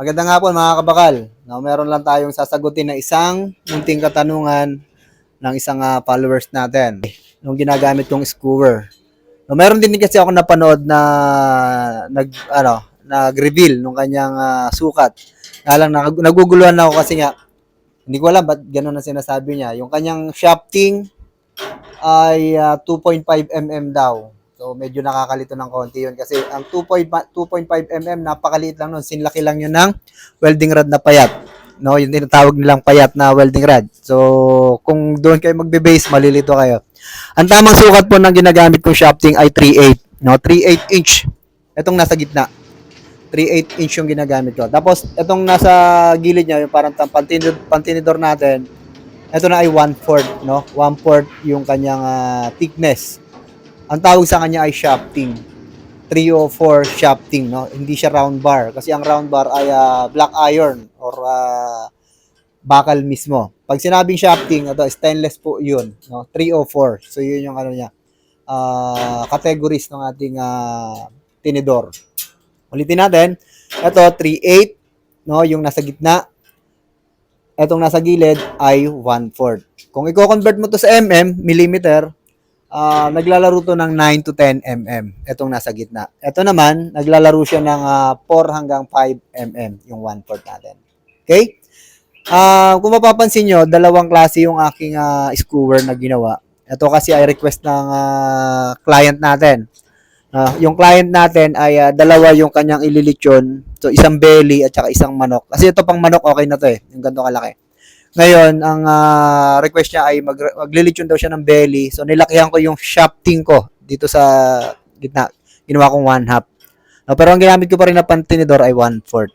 Magandang hapon mga kabakal. No, meron lang tayong sasagutin na isang munting katanungan ng isang ah, followers natin. Nung ginagamit kong skewer. No, meron din kasi ako napanood na nag ano, nag-reveal nung kanyang ah, sukat. Kaya lang nag- naguguluhan na ako kasi nga hindi ko alam ba't ganun ang sinasabi niya. Yung kanyang shafting ay ah, 2.5 mm daw. So medyo nakakalito ng konti yun kasi ang 2.5 2.5 mm napakaliit lang nun. Sinlaki lang yun ng welding rod na payat. No, yung tinatawag nilang payat na welding rod. So kung doon kayo magbe-base, malilito kayo. Ang tamang sukat po ng ginagamit kong shafting ay 3.8, no? 3.8 inch. Itong nasa gitna. 3.8 inch yung ginagamit ko. Tapos itong nasa gilid niya, yung parang pantinidor, pantinidor natin, ito na ay 1/4, no? 1/4 yung kanyang ah, thickness. Ang tawag sa kanya ay shafting. 304 shafting, no? Hindi siya round bar kasi ang round bar ay ah, black iron or ah, bakal mismo. Pag sinabing shafting, ito stainless po 'yun, no? 304. So 'yun yung ano niya. ah categories ng ating ah, tinidor. Ulitin natin. Ito 38, no, yung nasa gitna. Etong nasa gilid ay 1/4. Kung i-convert mo to sa mm, millimeter, ah naglalaro to ng 9 to 10 mm. Etong nasa gitna. Ito naman, naglalaro siya ng ah, 4 hanggang 5 mm, yung 1/4 natin. Okay? Ah, kung mapapansin nyo, dalawang klase yung aking ah, skewer na ginawa. Ito kasi ay request ng ah, client natin. Ah, yung client natin ay ah, dalawa yung kanyang ililitsyon. So, isang belly at saka isang manok. Kasi ito pang manok, okay na to eh. Yung ganito kalaki. Ngayon, ang ah, request niya ay mag maglilitsyon daw siya ng belly. So, nilakihan ko yung shafting ko dito sa gitna. Ginawa kong one half. No, pero ang ginamit ko pa rin na pantinidor ay one fourth.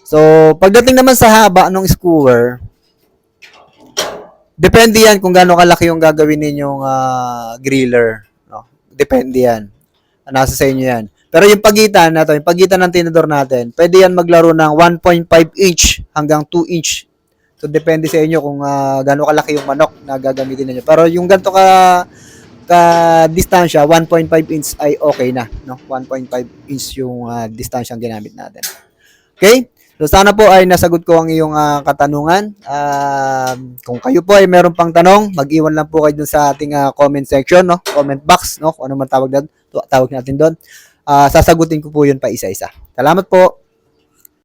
So, pagdating naman sa haba ng skewer, depende yan kung gaano kalaki yung gagawin ninyong ah, griller. No? Depende yan. Nasa sa inyo yan. Pero yung pagitan na to, yung pagitan ng tinidor natin, pwede yan maglaro ng 1.5 inch hanggang 2 inch. So, depende sa inyo kung ah, gaano kalaki yung manok na gagamitin niyo. Pero yung ganito ka ka distansya, 1.5 inch ay okay na, no? 1.5 inch yung ah, distansya ang ginamit natin. Okay? So sana po ay nasagot ko ang iyong ah, katanungan. Um, kung kayo po ay meron pang tanong, mag-iwan lang po kayo dun sa ating ah, comment section, no? Comment box, no? Kung ano man tawag doon, tawag natin doon. Ah, sasagutin ko po 'yun pa isa-isa. Salamat po.